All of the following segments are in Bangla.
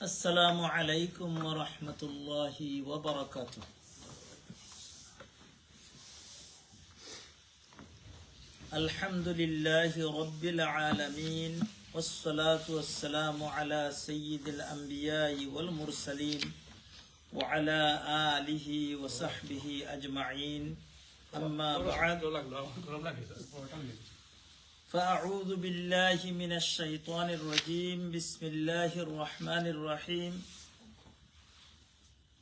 السلام عليكم ورحمة الله وبركاته. الحمد لله رب العالمين والصلاة والسلام على سيد الأنبياء والمرسلين وعلى آله وصحبه أجمعين. أما بعد فأعوذ بالله من الشيطان الرجيم. بسم الله الرحمن الرحيم.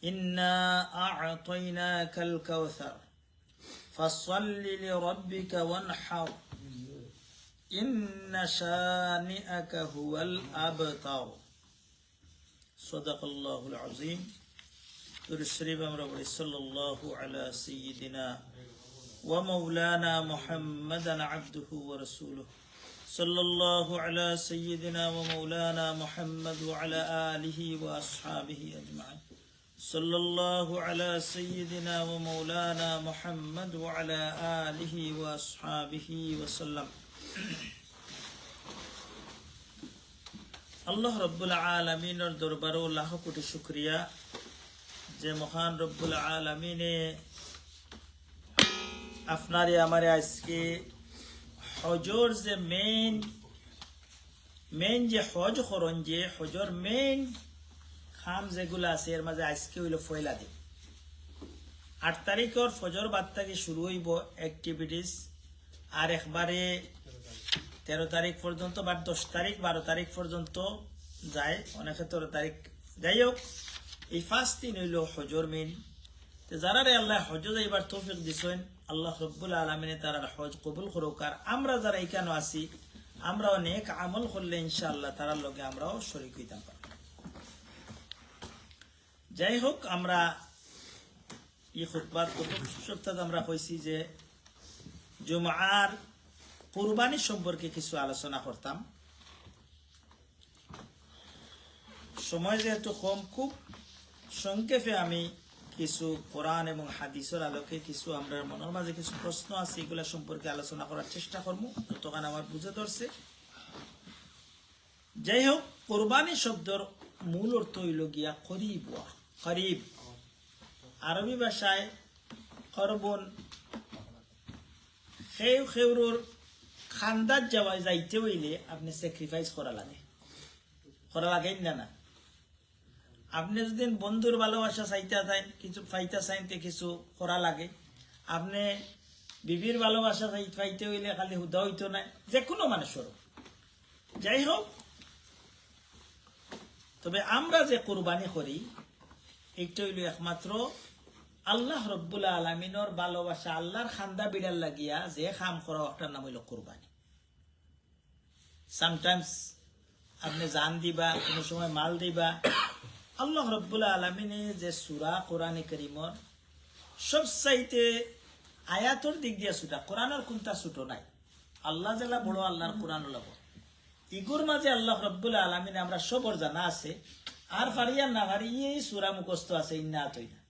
إنا أعطيناك الكوثر. فصل لربك وانحر. إن شانئك هو الأبتر. صدق الله العظيم الشريف أمر صلى الله على سيدنا ومولانا محمدا عبده ورسوله صلى الله على سيدنا ومولانا محمد وعلى آله وأصحابه أجمعين صلى الله على سيدنا ومولانا محمد وعلى آله وأصحابه وسلم আল্লাহ রব্বুল আলমিনের দরবারও লাখ কোটি শুক্রিয়া যে মহান রব্বুল আলমিনে আপনারে আমারে আজকে হজর যে মেইন মেইন যে হজ করন, যে হজর মেইন খাম যেগুলো আছে, এর মাঝে আজকে হইল ফয়লা দিন। আট তারিখের ফজর বাদ থেকে শুরু হইব অ্যাক্টিভিটিস আর একবারে তেরো তারিখ পর্যন্ত বা দশ তারিখ, বারো তারিখ পর্যন্ত যায়, অনেকে তেরো তারিখ। যাই হোক, এই ফার্স্ট দিন হইল হজর মেইন তো যারা রে আল্লাহ হজ যাইবার তৌফিক দিছেন আল্লাহ রব্বুল আলমিনে তারা হজ কবুল করুক। আর আমরা যারা এখানে আছি আমরা অনেক আমল করলে ইনশাআল্লাহ তারার লগে আমরাও শরিক হইতাম। পারব যাই হোক, আমরা খুতবার প্রথম সপ্তাহে আমরা কইছি যে জুমার কুরবানি সম্পর্কে কিছু আলোচনা করতাম। সময় যেহেতু কম, খুব সংক্ষেপে আমি কিছু কোরআন এবং হাদিসের আলোকে কিছু আমরা মনের মাঝে কিছু প্রশ্ন আছে, এগুলা সম্পর্কে আলোচনা করার চেষ্টা করব। যতক্ষণ আমার বুঝে ধরছে। যাই হোক, কোরবানি শব্দর মূল অর্থ হইল গিয়া খরিব খরিব। আরবি ভাষায় খরবন, খেউ খেউরোর খান্দার যাওয়া যাইতে হইলে আপনি স্যাক্রিফাইস করা লাগে। করা লাগে না না। আপনি যদি বন্ধুর ভালোবাসা চাইতে চাইন কিছু পাইতে চাইতে কিছু করা লাগে। আপনি বিবির ভালোবাসা চাই- পাইতে হইলে খালি হুদা হইতো না যে কোনো মানুষের যাই হোক তবে আমরা যে কোরবানি করি, এইটা হইল একমাত্র আল্লাহ রব্বুল্লা আলমিনর ভালোবাসা আল্লাহর খান্দা বিড়াল লাগিয়া যে খাম করা একটার নাম হইল কোরবানি। সামটাইমস আপনি জান দিবা, কোনো সময় মাল দিবা আল্লাহ রব্বুল্লা আলমিনে যে সুরা কোরআনে করিমর সব চাইতে আয়াতর দিক দিয়া ছুটা কোরআনের কোনটা ছুটো নাই। আল্লাহ জেলা বড়, আল্লাহর কোরআন লব ইগুর মাঝে আল্লাহ রব্বুল আলমিনে আমরা সবর জানা আছে, আর ফারিয়া না ফারি এই সুরা মুখস্থ আছে, ইন্না আতই না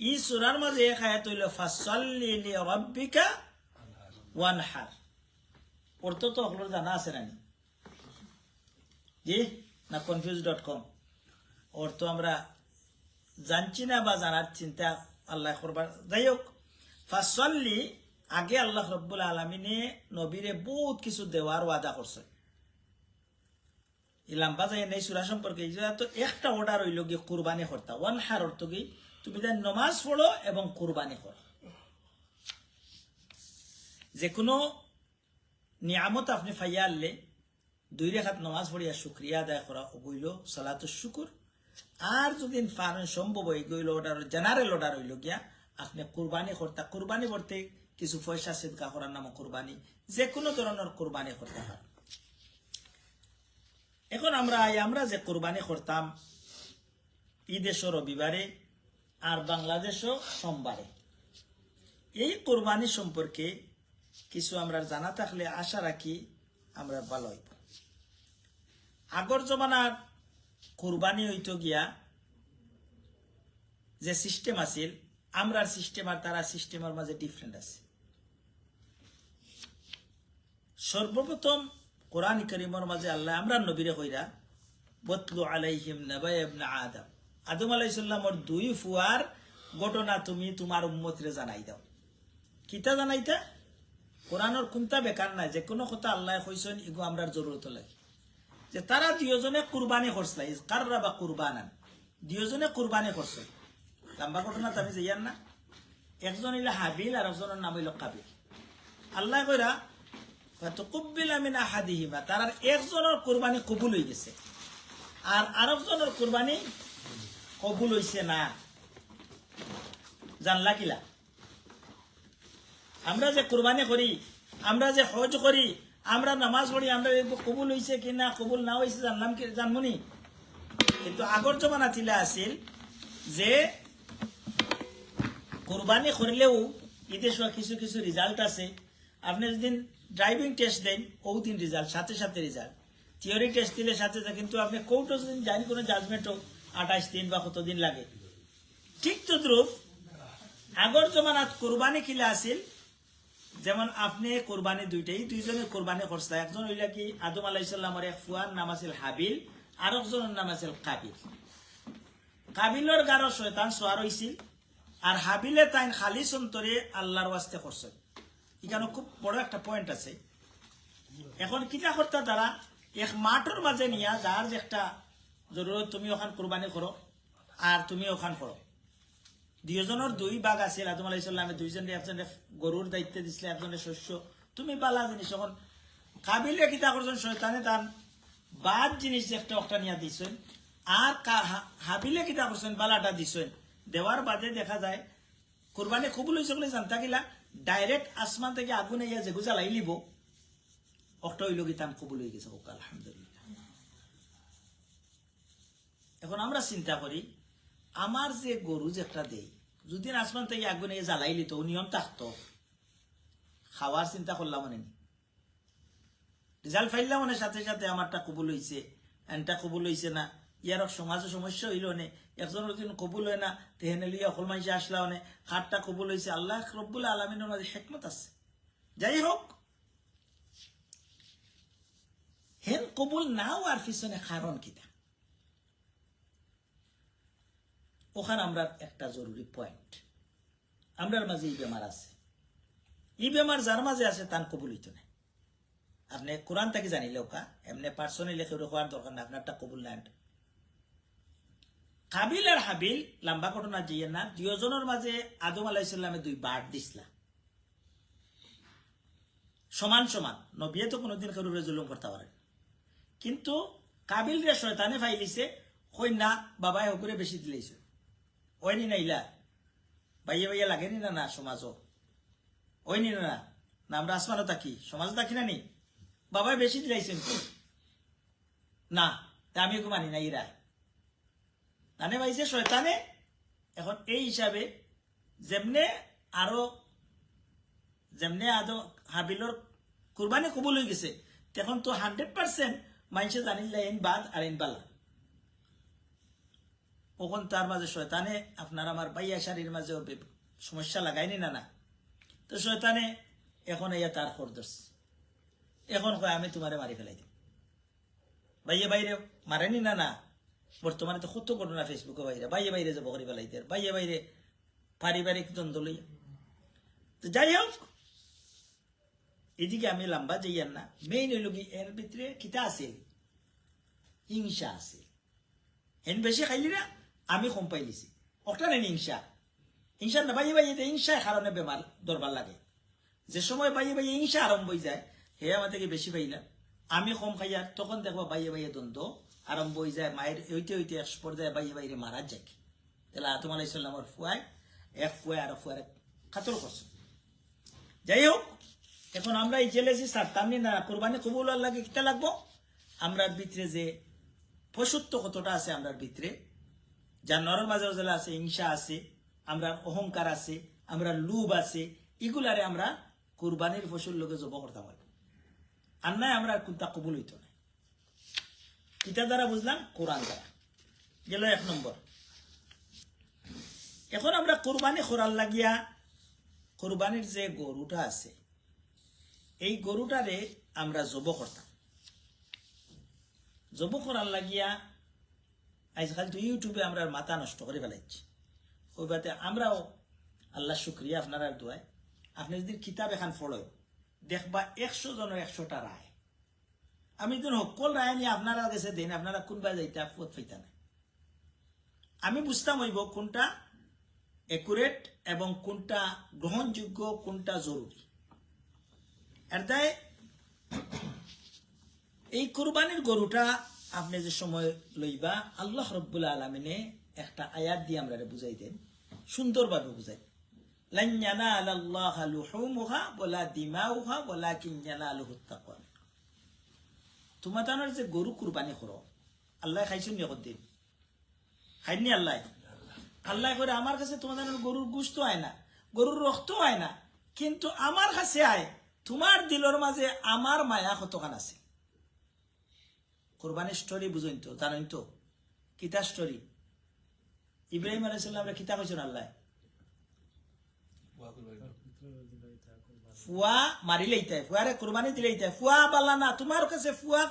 ই সুরার মাঝে এক আয়াত হইল, ফাসাল্লি রাব্বিকা ওয়ানহার। অর্থ তো জানা আছে নানি। জি, না কনফিউজ ডট কম অর্থ আমরা জানছি না বা জানার চিন্তা আল্লাহ করবার। যাই হোক, ফাসল্লি, আগে আল্লাহ রব্বুল আলমিনে নবীরে বহুত কিছু দেওয়ার ওয়াদা করছে। ইলাম্বা যাই নেই সুরা সম্পর্কে তো একটা অর্ডার হইল গিয়ে কুরবানি করতা। ওয়ান হার অর্থ কি? তুমি তাই নমাজ পড়ো এবং কুরবানি করো। যে কোনো নিয়ামত আপনি ফাইয়া আনলে, দুই রেখাত নমাজ পড়িয়া শুক্রিয়া আদায় করা গইল সালাত শুকুর। আর যদি ফারেন সম্ভব হয়ে গইল অর্ডার জেনারেল অর্ডার হইল গিয়া, আপনি কুরবানি করতা, কুরবানি করতে কিছু পয়সা সিদ্ধা করার নাম কুরবানি যে কোনো ধরনের কুরবানি করতে পারেন এখন আমরা আমরা যে কুরবানি করতাম, ঈদেশও রবিবারে আর বাংলাদেশও সোমবারে। এই কোরবানি সম্পর্কে কিছু আমরা জানা থাকলে আশা রাখি আমরা ভালো হইব। আগর জমানার কোরবানি হইতো গিয়া যে সিস্টেম আছিল, আমরার সিস্টেম আর তারা সিস্টেমের মাঝে ডিফারেন্ট আছে। সর্বপ্রথম কোরআন করিমর মাঝে আল্লাহ আমরা নবীরে কইরা, বতলু আলাইহিম নাবাই আদম। আদম আলাইহিস সালামর দুই ফুয়ার ঘটনা তুমি তোমার উম্মতরে জানাই দাও। কিতা জানাইতা? কোরআনের কোনটা বেকার নাই? যে কোনো কথা আল্লাহ কইছেন, ইগো আমরার জরুরত লাগে। যে তারা দুজনে কুরবানি করছিল কাররা বা কুরবানান। দুজনে কুরবানি করছে। লম্বা ঘটনা তুমি যাইয়ার না? একজন হইল হাবিল আর একজনের নাম হইল কাবিল। আল্লাহ কইরা তুকুব্বিল আমিন আহাদিহিমা তার একজনের কুরবানি কবুল হয়ে গেছে। আর আরেকজনের কুরবানি কবুল হইছে না। জানলা কিলা আমরা যে কুরবানি করি, আমরা যে হজ করি আমরা নামাজ পড়ি, আমরা কবুল হয়েছে কি না, কবুল না হয়েছে জানলাম কি জানমনি? কিন্তু আগর জমানা ছিল আছিল যে কোরবানি করলেও ঈদের সময় কিছু কিছু রেজাল্ট আছে। আপনি যেদিন ড্রাইভিং টেস্ট দেন ও দিন রেজাল্ট সাথে সাথে রেজাল্ট থিওরি টেস্ট দিলে সাথে সাথে কিন্তু আপনি কোর্টও যদি যান কোনো জাজমেন্টও আঠাশ দিন বা কত দিন লাগে। ঠিক তদ্রুপ আগর জমানাত কোরবানি কিলা আছিল যেমন আপনি কোরবানি দুইটাই দুইজনে কোরবানি করছে একজন হইলা কি, আদম আলাইসাল্লামর এক ফুয়ার, নাম আছিল হাবিল, আর একজনের নাম আছিল কাবিল। কাবিলর গারো শয়তান সোয়ার হইছিল, আর হাবিলে তাই খালি সন্তরে আল্লাহর ওয়াস্তে করছে এখানে খুব বড় একটা পয়েন্ট আছে। এখন কিতা করতে তারা, এক মাঠের মাঝে নিয়া যার যে একটা জরুরত, তুমি ওখান কোরবানি করো, আর তুমি ওখান করো। দুইজনের দুই বাঘ আছিল, আদম আলাইসাল্লামে দুইজনে একজনে গরুর দায়িত্ব দিছিলে, একজনে শস্য। তুমি বালা জিনিস এখন কাবিলে কিতা করছেন, শয়তানে তার বাদ জিনিস একটা একটা নিয়ে দিছেন, আর হাবিলে কিতা করছেন, বালাটা দিছেন। দেওয়ার বাদে দেখা যায়, কোরবানি কবুল হয়েছে বলে জানতা গিলা, ডাইরেক্ট আসমান থেকে আগুন ইয়া যেগু জ্বালাই লিব, অক্ট হইল গীতাম কবুল হয়ে গেছে। আলহামদুলিল্লাহ। এখন আমরা চিন্তা করি আমার যে গরু যে একটা দেই যদি আসমান থেকে আগুন জ্বালাই লিত নিয়ম থাকতো খাওয়ার চিন্তা করলাম মানে রেজাল্ট ফাইলাম মানে সাথে সাথে আমারটা কবুল হয়েছে এনটা কবুল হয়েছে না, ইয়ার সমাজে সমস্যা হইল নে, একজনের যদি কবুল হয় না, তেহেনে লিয়ে অকল মাইসে আসলা মানে খাটটা কবুল হয়েছে আল্লাহ রব্বুল আলমিনের মাঝে হেকমত আছে। যাই হোক, হেন কবুল নাও আর পিছনে কারণ কিতা? ওখানে আমরা একটা জরুরি পয়েন্ট আমরার মাঝে এই বেমার আছে। এই বেমার যার মাঝে আছে তান কবুল হইতো না আপনি কোরআন থেকে জানিলে ওকা, এমনি পার্সোনালি কেউ হওয়ার দরকার না আপনারটা কবুল না কাবিল আর হাবিল লম্বা ঘটনা দিয়ে না দুজনের মাঝে আদম আলাইসাল্লামে দুই বাট দিসলা। সমান সমান, নবিয়ে তো কোনোদিন কেউ জুলুম করতে পারে কিন্তু কাবিল রে শয়তানে ফাইলিছে কই না বাবাই হকুরে বেশি দিলেছে ওইনি নাইলা বাইয়ে বাইয়ে লাগেনি না না সমাজও ওইনি না না। আমরা আসমানও থাকি। সমাজ থাকি না নি? বাবাই বেশি দিলাইছেন না, তা আমি ওকে মানি না ইরা। নানে পাইছে শয়তানে। এখন এই হিসাবে যেমনে আরও, যেমনে আদো হাবিলর কুরবানি কবুল হয়ে গেছে তখন তো হান্ড্রেড পার্সেন্ট মানুষে জানিলে এন বাদ আর এন বালা কখন তার মাঝে শয়তানে, আপনার আমার বাইয়া শাড়ির মাঝে সমস্যা লাগায়নি না না? তো শয়তানে এখন ইয়া তার খরদর্শ এখন কয়, আমি তোমারে মারি ফেলাই দিই বাইয়ে বাইরে মারেনি না না? বর্তমানে তো কত ঘটনা ফেসবুকে বাইরে। বাইয়ে বাইরে যাব করে ফেলাইতে বাইয়ে বাইরে পারিবারিক দ্বন্দ্ব লইয়া। তো যাই হোক, এদিকে আমি লম্বা যাইয়ার না। মেইন হইল কি, এর ভিতরে কিতা আছে, হিংসা আছে। হেন বেশি খাইলি না? আমি কম পাইলিছি ওটা নেই হিংসা। হিংসা না বাইয়ে বাইয়ে হিংসার কারণে বেমার দরবার লাগে। যে সময় বাইয়ে বাইয়ে হিংসা আরম্ভ হয়ে যায়, হে আমার থেকে বেশি পাইলাম আমি কম খাইয়ার তখন দেখব বাইয়ে বাইয়ে দ্বন্দ্ব আরম্ভ হয়ে যায়, মায়ের হইতে হইতে এক পর্যায়ে বাইয়ে বাইরে মারা যায়। তাহলে আতম আলাইসাল্লামর ফুয়ায়, এক ফুয়ায় আর ফুয়ার কাতল করছে। যাই হোক, এখন আমরা এই জেলেছি সারতাম নি না, কোরবানি কবুল লাগে কিতা লাগবো? আমরার ভিতরে যে পশুত্ব কতটা আছে, আমরার ভিতরে যার নরম মাঝে জেলা আছে, হিংসা আছে, আমরা অহংকার আছে, আমরা লুভ আছে, এগুলারে আমরা কুরবানির ফসল লোকে জব করতে পারি আর নাই আমরা কোনটা কবুল হইতো না। কিতা দ্বারা বুঝলাম? কোরআন দ্বারা। গেল এক নম্বর। এখন আমরা কোরবানি করার লাগিয়া কোরবানির যে গরুটা আছে, এই গরুটারে আমরা জব করতাম। জব করার লাগিয়া আজকাল তো ইউটিউবে আমরা মাথা নষ্ট করে ফেলাইছি। ওই বাতে আমরাও আল্লাহ শুক্রিয়া আপনার দোয়ায়। আপনি যদি কিতাব এখান ফলো দেখবা একশো জনের একশোটা রায়। আমি যদি সকল রায় নিয়ে আপনারা কাছে দেন, আপনারা কোনবা যাইতা পথ পাইতা না। আমি বুঝতাম হইব কোনটা একুরেট এবং কোনটা গ্রহণযোগ্য, কোনটা জরুরি। এর এই কোরবানির গরুটা আপনি যে সময় লইবা আল্লাহ রব্বুল আলমিনে একটা আয়াত দিয়ে আমরা বুঝাই দেন সুন্দরভাবে বুঝাই। তোমার যে গরু কুরবানি করো। আল্লাহ খাইছেন নি দিন খাইনি আল্লাহ? আল্লাহ করে আমার কাছে জানো গরুর গুস্ত হয় না, গরুর রক্ত হয় না, কিন্তু আমার কাছে আয়। তোমার দিলর মাঝে আমার মায়া কতখান আছে? কোরবানির স্টোরি বুঝুন তো, জানেন তো? কিতা স্টোরি ইব্রাহিম আলাইসাল্লামরা কিতা কইছেন আল্লাহ? ফুয়া মারিলেই তাই ফুয়ারে কোরবানি দিলেই তাই। ফুয়া বালা না, তোমার কাছে ফুয়া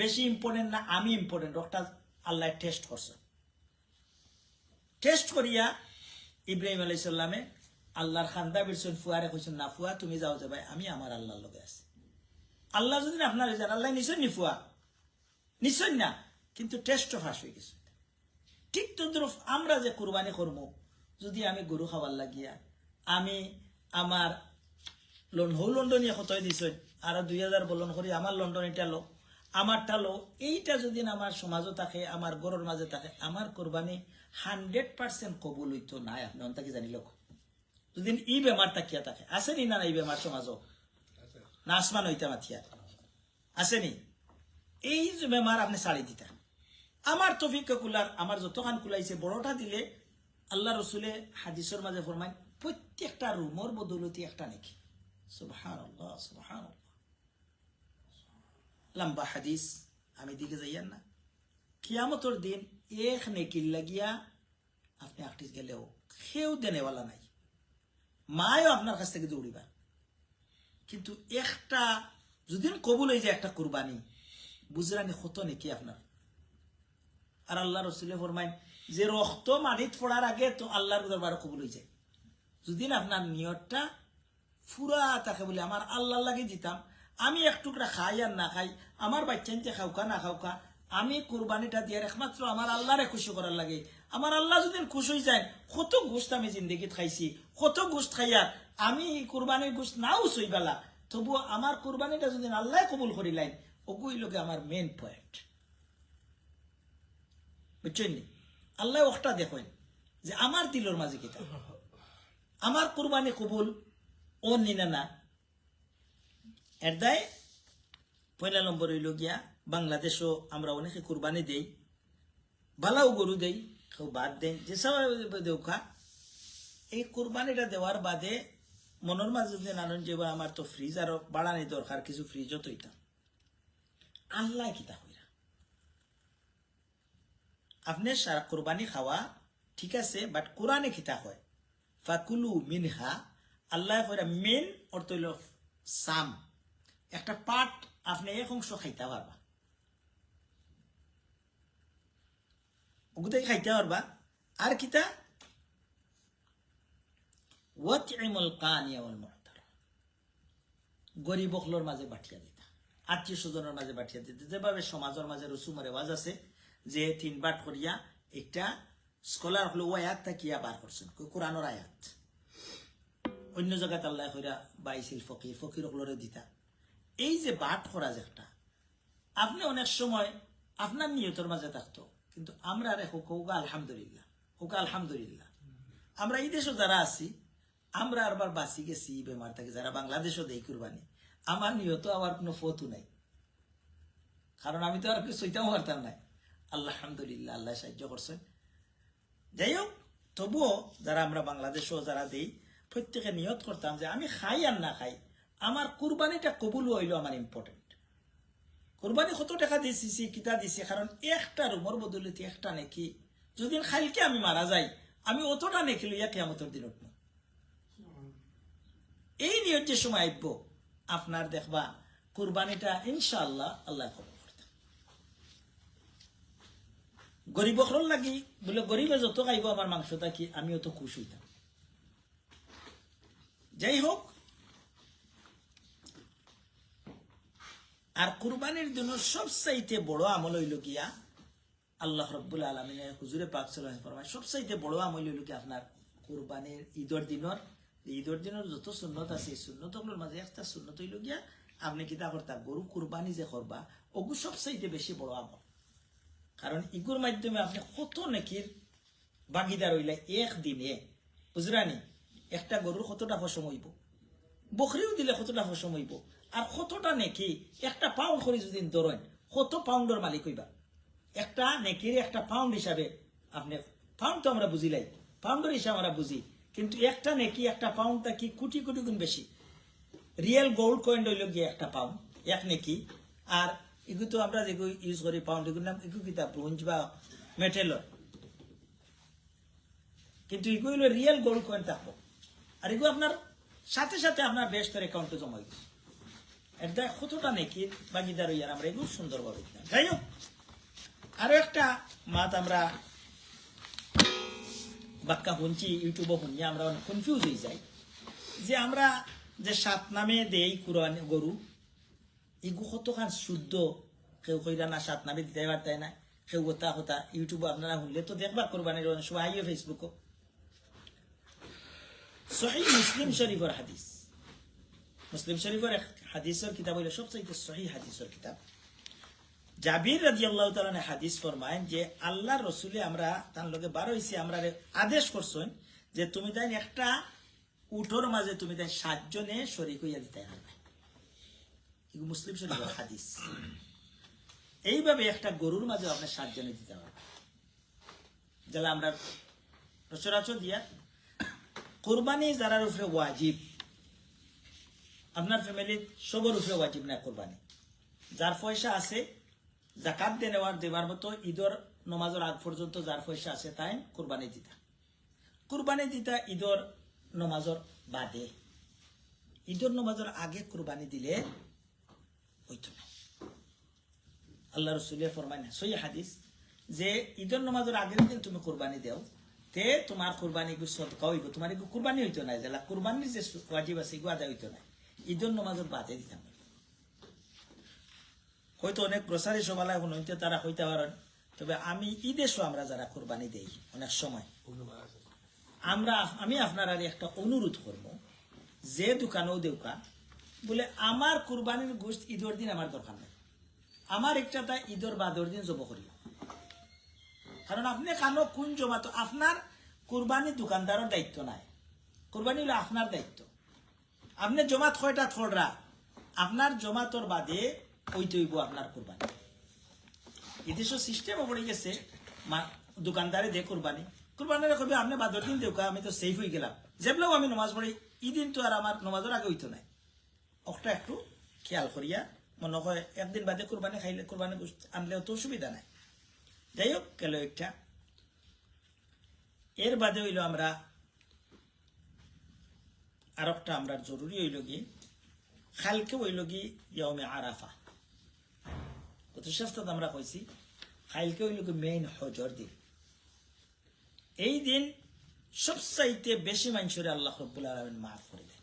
বেশি ইম্পর্টেন্ট না, আমি ইম্পর্টেন্ট ওটা আল্লাহ টেস্ট করছে। টেস্ট করিয়া ইব্রাহিম আলাইসাল্লামে আল্লাহর খান্দা বিরছেন ফুয়ারে কইছেন, না, ফুয়া, তুমি যাও যে ভাই, আমি আমার আল্লাহর লগে আছি। আল্লাহ যদি আপনার যান আল্লাহ নিশ্চয় নি ফুয়া? নিশ্চয় না, কিন্তু টেস্ট ফাঁস হয়ে গেছে। ঠিক তদ্রুপ আমরা যে কোরবানি করব, যদি আমি গরু খাবার লাগিয়া, আমি আমার হৌ লন্ডন কতই দিছে, আর দুই হাজার বলন করি, আমার লন্ডন এটা লো আমারটা লো এইটা যদি আমার সমাজও থাকে, আমার গরুর মাঝে থাকে, আমার কোরবানি হান্ড্রেড পার্সেন্ট কবুল হইতো নাই আপনি অন্তাকে জানিল যদি ই বেমার তাকিয়া থাকে আসেনি না না এই বেমার সমাজও? না, আসমান হইতে মাথিয়া আসেনি এই যে বেমার আপনি ছাড়ি দিতা আমার তফিক কুলার আমার যতখান কুলাইছে, বড়টা দিলে আল্লাহ রসুলে হাদিসের মাঝে ফরমায়, প্রত্যেকটা রুমর বদলতি একটা নাকি। সুবহান লম্বা হাদিস, আমি দিকে যাইয়ান না। কিয়ামতর দিন এক নেকির লাগিয়া আপনি আটটিস গেলেও খেউ দেনেওয়ালা নাই। মায়ও আপনার কাছ থেকে দৌড়িবা। কিন্তু একটা যদি কবুল হয়ে যায় একটা কুরবানি বুঝরানি কত নাকি আপনার? আর আল্লাহ রসুলে ফরমাইন, যে রক্ত মাটিত পড়ার আগে তো আল্লাহর দরবারে কবুল হয়ে যায়। যদি আপনার নিয়তটা ফুরা থাকে বলে আমার আল্লাহ লাগে দিতাম, আমি এক টুকরা খাই আর না খাই, আমার বাচ্চানতে খাওকা না খাওকা, আমি কুরবানিটা দিয়ে একমাত্র আমার আল্লাহরে খুশি করার লাগে। আমার আল্লাহ যদি খুশি হয়ে যায়, কত গোস্ত আমি জিন্দগিত খাইছি, কত গোস্ত খাইয়ার আমি কুরবানির গোস্ত নাও সইবালা। তবুও আমার কুরবানিটা যদি আল্লাহ কবুল করিলাই ওগুই লোকে আমার মেন পয়েন্ট বুঝছেন? আল্লাহ ওটা দেখেন যে আমার দিলর মাঝে কিতা আমার কুরবানি কবুল ও নিনা না। এর পয়লা নম্বর হইল গিয়া বাংলাদেশও আমরা অনেকে কুরবানি দেই, বালাও গরু দেই, কেউ বাদ দেয় যে দেউখা এই কুরবানিটা দেওয়ার বাদে মনের মাঝে যদি নানুন যে আমার তো ফ্রিজ আরও বাড়ানি দরকার, কিছু ফ্রিজও তৈতাম আল্লাহ কিতা হইরা আপনি সারা কোরবানি খাওয়া ঠিক আছে বাট কোরআনে খিতা হয় ফাকুলু মিনহা, আল্লাহ কইরা মেন অর্থ হইল সাম। একটা পাট আপনি এক অংশ খাইতে পারবা। ওগুলোই খাইতে পারবা। আর কিতা ওয়াতিমুল কানিয়া গরিব মাঝে দিতা আত্মীয় স্বজনের মাঝে বাঠিয়া দিতে যেভাবে সমাজের মাঝে রসুমের রেওয়াজ আছে, যে তিন বাট করিয়া একটা স্কলার হলো ও আয়াত থাকিয়া বার করছেন কোরআনের আয়াত। অন্য জায়গাতে আল্লাহ কইরা বাইছিল ফকির ফকির হলরে দিতা। এই যে বাট করা একটা, আপনি অনেক সময় আপনার নিয়তের মাঝে থাকতো, কিন্তু আমরা রে হোকা আলহামদুলিল্লাহ হোকা, আলহামদুলিল্লাহ। আমরা এই দেশও যারা আছি, আমরা আবার বাঁচি গেছি বেমার থেকে, যারা বাংলাদেশও দেই কুরবানি। আমার নিয়ত আমার কোনো ফতু নাই। কারণ আমি তো আর কিছু সইতাম পারতাম নাই। আল্লাহ আলহামদুলিল্লাহ, আল্লাহ সাহায্য করছেন। যাই হোক, তবুও যারা আমরা বাংলাদেশও যারা দেই, প্রত্যেকে নিয়ত করতাম যে আমি খাই আর না খাই, আমার কুরবানিটা কবুল হইল আমার ইম্পর্টেন্ট কুরবানি কত টাকা দিছি কিতা দিছি, কারণ একটা রুমর বদলিতে একটা নেকি। যদি খাইলকে আমি মারা যাই, আমি অতটা নেকি লইয়া কেমতর দিনত না এই নিয়ত যে সময় আইব আপনার দেখবা কুরবানিটা ইনশাআল্লাহ আল্লাহ কবুল করতে গরিব অখরণ লাগি বলে, গরিবে যত খাইব আমার মাংসটা কি আমি অত খুশ হইতাম। যাই হোক, আর কুরবানির জন্য সবচাইতে বড় আমল হইল গিয়া আল্লাহ রব্বুল আলমিনের হুজুরে পাক সাল্লাহ সবচাইতে বড় আমল হইল কি আপনার কুরবানির ঈদর দিনর ঈদর দিনের যত সুন্নত আছে, এই সুন্নতগুলোর মাঝে একটা সুন্নত হইল গিয়া, আপনি কিতা করতা গরু কুরবানি যে করবা ওগু সবচাইতে বেশি বড় আমল। কারণ ইগুর মাধ্যমে আপনি কত নেকির বাগিদার হইলে এক দিনে বুঝরানি একটা গরুর কতটা ফসম হইব? বকরিও দিলে কতটা ফসম হইব? আর কতটা নেকি একটা পাউন্ড করে যদি ধরেন কত পাউন্ডের মালিক হইবা? একটা নেকির একটা পাউন্ড হিসাবে আপনি পাউন্ড তো আমরা বুঝিলাই পাউন্ডের হিসাবে আমরা বুঝি কিন্তু একটা নেকি, একটা পাউন্ডটা কি কোটি কোটি গুণ বেশি? রিয়েল গোল্ড কয়েন হইল গিয়ে একটা পাউন্ড এক নেকি। আর এগুলো তো আমরা যেগুলো ইউজ করি পাউন্ড এগুলো নাম এগুলো কিতা ব্রোঞ্জ বা মেটেলর কিন্তু এগুলো হইল রিয়েল গোল্ড কয়েন থাকব আর এগুলো আপনার সাথে সাথে আপনার বেস্টের অ্যাকাউন্টে জমা হইবে এটা কতটা নেকি, বাগিদার হইয়ার আমরা এগুলো সুন্দরভাবে যাই হোক, আরও একটা মাত আমরা বাক্কা শুনছি ইউটিউবে শুনি আমরা অনেক কনফিউজ হয়ে যাই। যে আমরা যে সাত নামে দেই কুরআন গরু ইগু কতখান শুদ্ধ? কেউ কইরা না সাত নামে দিতে পারতাই না। কেউ কথা কথা ইউটিউবে আপনারা শুনলে তো দেখবা কোরবানির অনেক সময়, আইও ফেসবুকও সহি মুসলিম শরীফর হাদিস। মুসলিম শরীফের হাদিসের কিতাব হইল সবচাইতে সহি হাদিসের কিতাব। জাবির রাজি আল্লাহ তালানে হাদিস ফরমায় যে আল্লাহ রসুলে আমরা, তার লগে বার হয়েছি আমরা আদেশ করছেন যে তুমি তাই একটা উঠোর মাঝে তুমি তাই সাতজনে শরিক হইয়া দিতে পারবে। মুসলিম শরীফের হাদিস। এইভাবে একটা গরুর মাঝে আপনি সাতজনে দিতে পারবে যারা আমরা সচরাচর দিয়া কোরবানি যারার উপরে ওয়াজিব, আপনার ফ্যামিলির সবর উপরে ওয়াজিব না কোরবানি। যার পয়সা আছে জাকাত দিয়ে নেওয়ার দেবার মতো ঈদর নমাজের আগ পর্যন্ত যার পয়সা আছে তাই কোরবানি দিতা। কোরবানি দিতা ঈদর নমাজর বাদে। ঈদর নমাজের আগে কোরবানি দিলে হইতো না। আল্লাহ রসুলের ফরমাই না সই হাদিস যে ঈদর নমাজের আগের দিন তুমি কোরবানি দেও, তে তোমার কোরবানি গু সদকা হইব। তোমার এগু কোরবানি হইতো না, যেলা কোরবানির যে ওয়াজিব আছে আদায় হইতো না। ঈদর নমাজের বাদে দিতাম। হয়তো অনেক গ্রসারি সবালায় হইতে তারা হইতে পারেন। তবে আমি ঈদেশও আমরা যারা কোরবানি দেই অনেক সময়। আমরা, আমি আপনার একটা অনুরোধ করব, যে দোকানেও দেউকা, বলে আমার কোরবানির গোষ্ঠ ঈদর দিন আমার দরকার নেই। আমার একটা তা ঈদর বাদর দিন জব করি। কারণ আপনি কানো কোন জমাতো আপনার কোরবানি দোকানদারের দায়িত্ব নাই। কোরবানি হলো আপনার দায়িত্ব। আপনি জমাত কয়টা থররা আপনার জমাতর বাদে হইব আপনার কোরবানি। এদেশের সিস্টেম পড়ে গেছে দোকানদারে দে কোরবানি। কোরবানিরে কবি আপনি বাদর দিন দেউকা, আমি তো সেফ হয়ে গেলাম। যেগুলো আমি নমাজ পড়ি দিন তো আর আমার নমাজের আগে হইতো নাই। ওটা একটু খেয়াল করিয়া মনে হয় একদিন বাদে কোরবানি খাইলে কোরবানি আনলেও তো অসুবিধা নাই। যাই হোক, গেল একটা। এর বাদে হইল আমরা আর একটা আমরা জরুরি হইল কি খালকে হইল ইয়মে আরাফা সপ্তাহে আমরা কইছি। খাইলকে হইল মেইন হজর দিন। এই দিন সবচাইতে বেশি মানুষের আল্লাহ রব্বুল আলমিন মাফ করে দেন।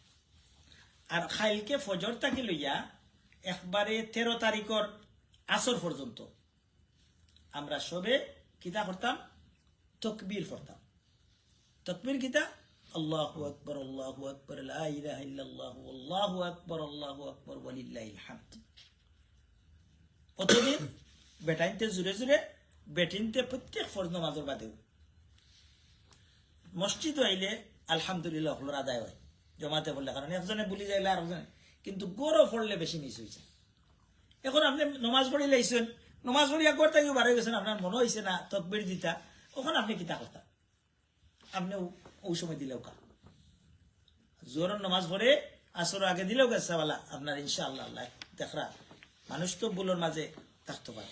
আর খাইলকে ফজর তাকে লইয়া একবারে তেরো তারিখর আসর পর্যন্ত আমরা সবে কিতা করতাম? তকবীর করতাম তকবীর কিতা? আল্লাহু আকবার আল্লাহু আকবার ইলাহা ইল্লাল্লাহ, আল্লাহু আকবার আল্লাহু আকবার, ওয়ালিল্লাহিল হামদ। কতদিন বেটাইনতে জুড়ে জুড়ে, বেটিনতে প্রত্যেক ফরজ নামাজের বাদেও মসজিদ আইলে আলহামদুলিল্লাহ হলোর আদায় হয়। জমাতে পড়লে কারণ একজনে বলি যাইলে আর কিন্তু গরো পড়লে বেশি মিস হয়েছে এখন আপনি নমাজ পড়ি লাইছেন, নমাজ পড়ি একবার তাকে বাড়ি গেছেন, আপনার মনে হয়েছে না, তকবির দিতা, ওখানে আপনি কিতা করতা? আপনি ওই সময় দিলেও কা জোর নমাজ পড়ে আসর আগে দিলেও গেছে আপনার ইনশাআল্লাহ আল্লাহ দেখরা। মানুষ তো বুলোর মাঝে থাকতে পারে।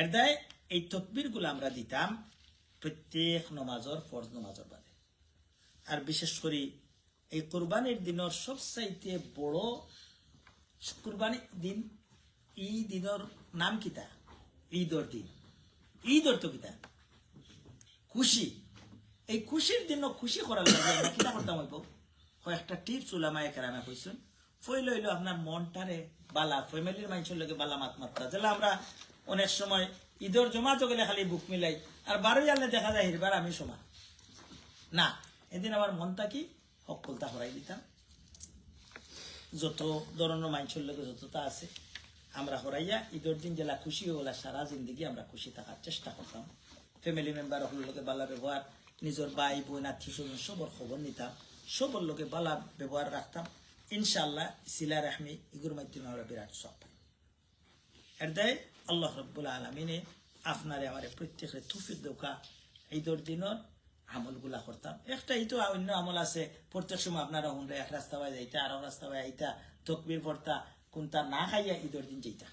এর দায় এই তকবিরগুলো আমরা দিতাম প্রত্যেক নমাজর ফরজ নমাজর বাদে। আর বিশেষ করে এই কোরবানির দিনের সবচাইতে বড় কোরবানি দিন, এই দিনের নাম কিতা ঈদর দিন। ঈদ অর্থ কিতা খুশি। এই খুশির দিন খুশি করার লাগে আমরা কিতা করতাম হইব? কয়েকটা টিপস উলামায় কেরামে কইছেন। ফইল হইল আপনার মনটারে বালা, ফ্যামিলির মানুষের লগে বালা মাত মাত্রা যেটা আমরা অনেক সময় ঈদর জমা তো গেলে খালি বুক মিলাই, আর বারোই আনলে দেখা যায় হিরবার আমি সমান। না, এদিন আমার মনটা কি? সকলতা হরাই দিতাম। যত ধরনের মানুষের লগে যতটা আছে, আমরা হরাইয়া ঈদের দিন জেলা খুশি হলা সারা জিন্দগি আমরা খুশি থাকার চেষ্টা করতাম। ফ্যামিলি মেম্বার লোকে বালা ব্যবহার, নিজের ভাই, বোন আত্মীয় স্বজন সবর খবর নিতাম, সবর লোকে বালা ব্যবহার রাখতাম। ইনশাল্লাহ সিলা রাহমি ইগুর মাধ্যমে আমরা বিরাট সব পাই এর দেয় আল্লাহ রব্বুল আলমিনে আপনারে আমার প্রত্যেকের তুফিক দোকা ঈদের দিনের আমলগুলা করতাম। একটা এই তো অন্য আমল আছে, প্রত্যেক সময় আপনারা হুনরা এক রাস্তা বাই যাইতা, আর রাস্তা বাই আইতা, তকবির পড়তা, কোনটা না খাইয়া ঈদের দিন যাইতা।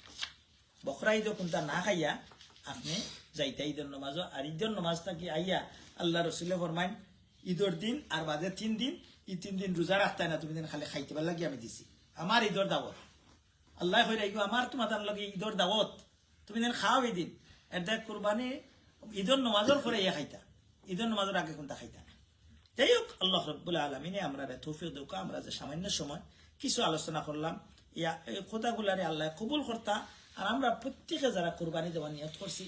বকরা ঈদ কোনটা না খাইয়া আপনি যাইতা ঈদের নমাজ আর ঈদের নমাজটা কি আইয়া আল্লাহ রসুল্লাহ ফরমাইন, ঈদের দিন আর বাদে তিন দিন এই তিন দিন রোজা রাখতে না, তুমি খালি খাইতে পারলা কি আমি দিছি? আমার ঈদের দাওয়াত। আল্লাহ হয়ে রাখব আমার তোমার লগে ঈদর দাওয়াত। তুমি দেন খাও এই দিন। এর দেখ কোরবানি ঈদর নমাজর পরে ইয়ে খাইতা। ঈদর নমাজের আগে কোনটা খাইতা যাই হোক, আল্লাহ রব্বুল্লাহ আলমিনে আমরা তৌফিক দৌকা আমরা যে সামান্য সময় কিছু আলোচনা করলাম, ইয়া এই কথাগুলারে আল্লাহ কবুল করতা। আর আমরা প্রত্যেকে যারা কোরবানি দেওয়ার নিয়ত করছি,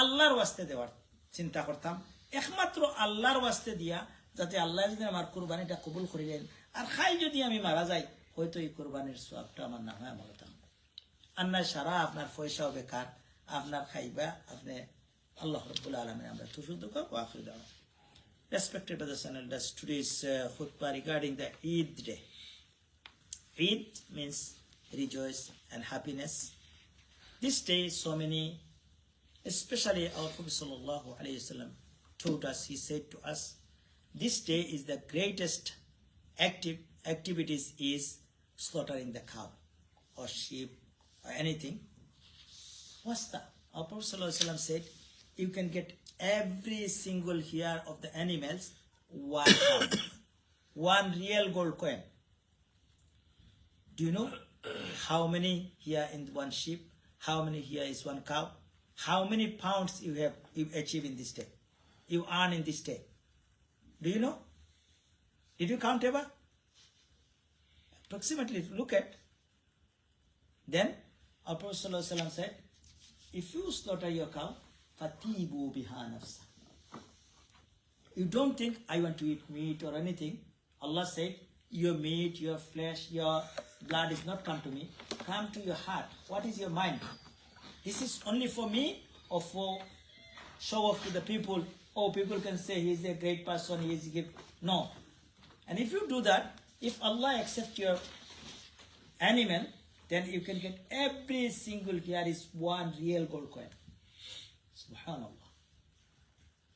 আল্লাহর ওয়াস্তে দেওয়ার চিন্তা করতাম। একমাত্র আল্লাহর ওয়াস্তে দিয়া যাতে আল্লাহ যদি আমার কোরবানিটা কবুল করে দেন আর খাই যদি আমি মারা যাই, হয়তো এই কোরবানির সবটা আমার না হয়, আমার কথা আন্না সারা আপনার পয়সাও বেকার আপনার খাইবা, আপনি আল্লাহ রব্বুল আলমে আমরা তো শুধু কাকু আখরি দাও চ্যানেল দ্য স্টুডিস খুতবা regarding the Eid day Eid means rejoice and happiness this day so many specially out ফুল সাল আলী টু টাস he said to us "This day is the greatest active activities is slaughtering the cow, or sheep, or anything." What's alaihi wasallam said, "You can get every single hair of the animals one pound, one real gold coin." Do you know how many here in one sheep? How many here is one cow? How many pounds you have you achieve in this day? You earn in this day. Do you know? Did you count ever? Approximately, look at. Then our Prophet said, if you slaughter your cow, fatibu biha nafsa. You don't think I want to eat meat or anything. Allah said, your meat, your flesh, your blood is not come to me. Come to your heart. What is your mind? This is only for me or for show off to the people. Oh, people can say he is a great person, he is a gift. No. And if you do that, if Allah accepts your animal, then you can get every single here is one real gold coin. Subhanallah.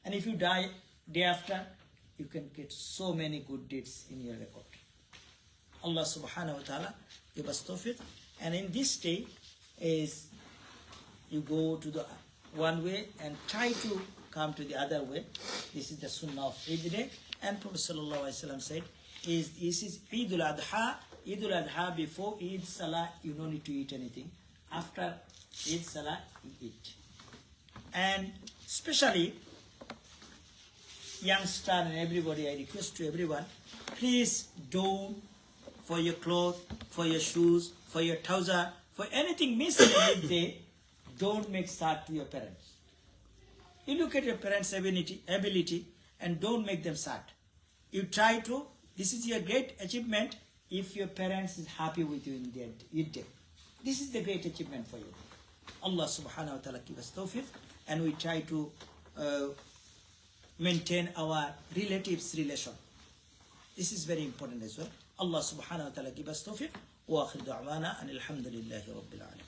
And if you die day after, you can get so many good deeds in your record. Allah subhanahu wa ta'ala give us tawfiq. And in this day is you go to the one way and try to come to the other way. This is the sunnah of Eid day. And Prophet wasallam said, is this is Eid al Adha. Eid al Adha before Eid Salah, you don't need to eat anything. After Eid Salah, you eat. And especially youngster and everybody, I request to everyone, please don't for your clothes, for your shoes, for your trouser, for anything missing in the day, don't make sad to your parents. You look at your parents' ability, ability and don't make them sad. You try to, this is your great achievement if your parents is happy with you in their your day. This is the great achievement for you. Allah subhanahu wa ta'ala give us tawfiq and we try to uh, maintain our relatives relation. This is very important as well. Allah subhanahu wa ta'ala give us tawfiq. Da'wana and alhamdulillahi rabbil alamin.